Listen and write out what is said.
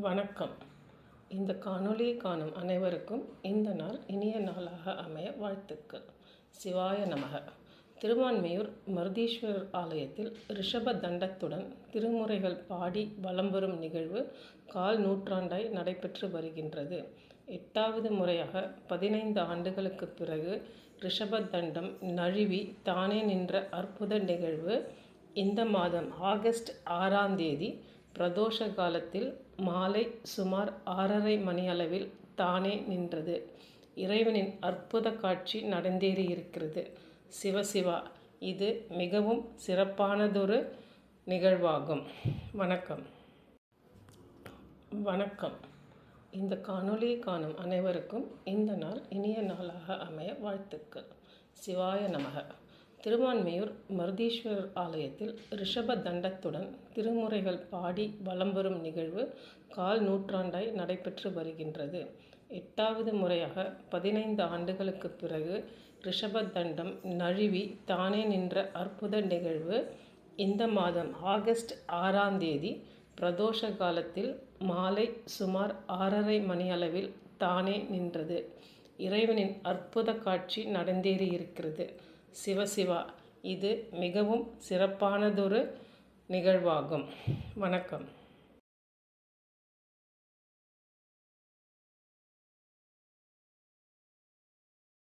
வணக்கம். இந்த காணொளியை காணும் அனைவருக்கும் இந்த நாள் இனிய நாளாக அமைய வாழ்த்துக்கள். சிவாய நமக. திருவான்மையூர் மருதீஸ்வரர் ஆலயத்தில் ரிஷப தண்டத்துடன் திருமுறைகள் பாடி வலம் வரும் நிகழ்வு கால் நூற்றாண்டாய் நடைபெற்று வருகின்றது. எட்டாவது முறையாக பதினைந்து ஆண்டுகளுக்கு பிறகு ரிஷப தண்டம் நழுவி தானே நின்ற அற்புத நிகழ்வு இந்த மாதம் ஆகஸ்ட் ஆறாம் தேதி பிரதோஷ காலத்தில் மாலை சுமார் ஆறரை மணியளவில் தானே நின்றது. இறைவனின் அற்புத காட்சி நடந்தேறியிருக்கிறது. சிவசிவா இது மிகவும் சிறப்பானதொரு நிகழ்வாகும். வணக்கம். வணக்கம். இந்த காணொளியை காணும் அனைவருக்கும் இந்த நாள் இனிய நாளாக அமைய வாழ்த்துக்கள். சிவாய நமக. திருவான்மையூர் மருதீஸ்வரர் ஆலயத்தில் ரிஷப தண்டத்துடன் திருமுறைகள் பாடி வலம் வரும் நிகழ்வு கால் நூற்றாண்டாய் நடைபெற்று வருகின்றது. எட்டாவது முறையாக பதினைந்து ஆண்டுகளுக்கு பிறகு ரிஷப தண்டம் நழுவி தானே நின்ற அற்புத நிகழ்வு. இந்த மாதம் ஆகஸ்ட் ஆறாம் தேதி பிரதோஷ காலத்தில் மாலை சுமார் ஆறரை மணியளவில் தானே நின்றது. இறைவனின் அற்புத காட்சி நடந்தேறியிருக்கிறது. சிவசிவா இது மிகவும் சிறப்பானதொரு நிகழ்வாகும். வணக்கம்.